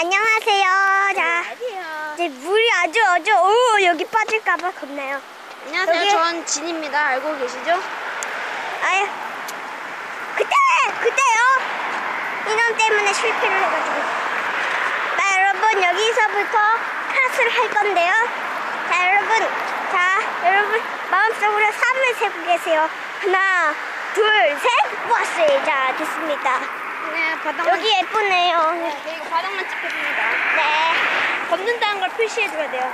안녕하세요. 자, 안녕하세요. 이제 물이 아주 아주 오 여기 빠질까봐 겁나요. 안녕하세요. 여기- 전 진입니다. 알고 계시죠? 아유, 그때 그때요. 인원 때문에 실패를 해가지고. 자, 여러분 여기서부터 컷을 할 건데요. 자, 여러분, 자, 여러분 마음속으로 3을 세고 계세요. 하나, 둘, 셋, 왔어요. 자, 됐습니다. 네, 바닥만. 여기 예쁘네요. 네, 그리고 바닥만 찍겠습니다. 네. 걷는다는 걸 표시해줘야 돼요.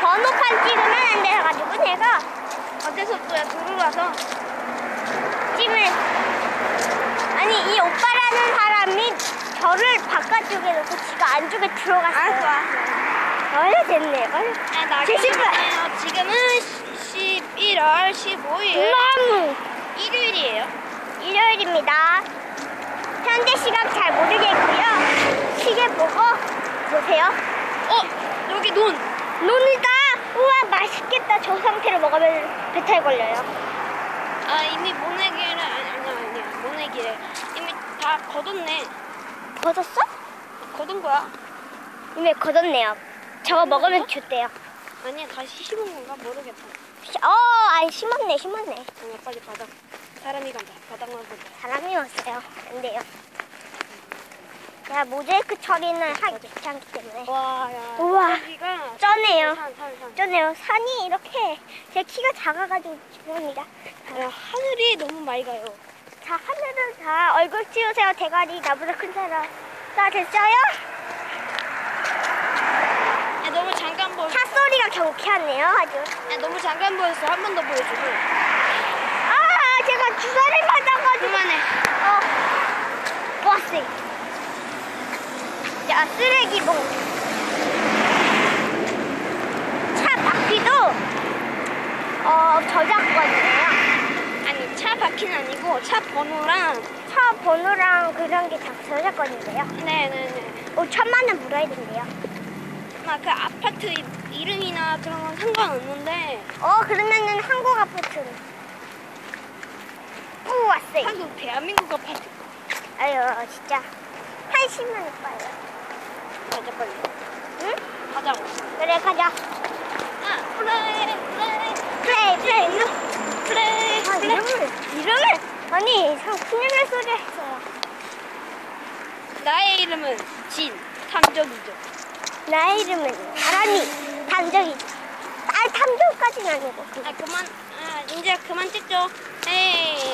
번호판 찍으면 안 돼가지고 내가 어째서도야 들어가서 찜을 아니 이 오빠라는 사람이 저를 바깥쪽에 놓고 지가 안쪽에 들어갔어요. 알았어, 알았어. 원래 됐네요. 네, 나제 신발. 지금은 11월 15일 너무 일요일이에요. 일요일입니다. 현재 시각 잘 모르겠고요. 시계 보고 보세요. 어, 여기 논. 논이다. 우와 맛있겠다. 저 상태로 먹으면 배탈 걸려요. 아, 이미 모내기를 아니 아니 아니야. 모내기를 이미 다 걷었네. 걷었어? 걷은 거야. 이미 걷었네요. 저거 먹으면 좋대요. 아니야, 다시 심은 건가 모르겠다. 어, 아니 심었네, 심었네. 아니야, 빨리 바닥. 사람이 간다. 바닥만 보자. 사람이 왔어요. 안 돼요. 야, 모자이크 처리는 하기 귀찮기 때문에. 와, 야. 우와. 여기가 쩌네요. 산, 산, 산. 쩌네요. 산이 이렇게 제 키가 작아가지고 죄송합니다. 야, 하늘이 너무 맑아요. 자, 하늘은 다 얼굴 치우세요. 대가리 나보다 큰 사람. 자, 됐어요? 야, 너무 잠깐 보여. 차 소리가 경쾌하네요, 아주. 야, 너무 잠깐 보였어. 한 번 더 보여주고. 아, 제가 주사를 맞아가지고. 그만해. 어, 버스. 자, 쓰레기 봉. 차 바퀴도, 어, 저작권이에요. 아니, 차 바퀴는 아니고 차 번호랑. 차 번호랑 그런 게 다 저작권인데요. 네네네. 5천만 원 물어야 된대요. 막 그 아파트 이- 이름이나 그런 건 상관없는데 어, 그러면은 한국 아파트 는. 오, 왔어요. 한국 대한민국 아파트. 아유, 진짜. 한심한 오빠예요. 가자 빨리. 응? 가자. 그래, 가자. 아, 플레이, 플레이, 플레이, 플레이. 플레이, 아, 플레이. 이름을, 이름을. 아니, 참 큰일 날 소리 했어요. 나의 이름은 진 탐정이죠. 나의 이름은 바람이 탐정이죠. 아, 탐정까지는 아니고. 아 그만, 아 이제 그만 찍죠. 에이.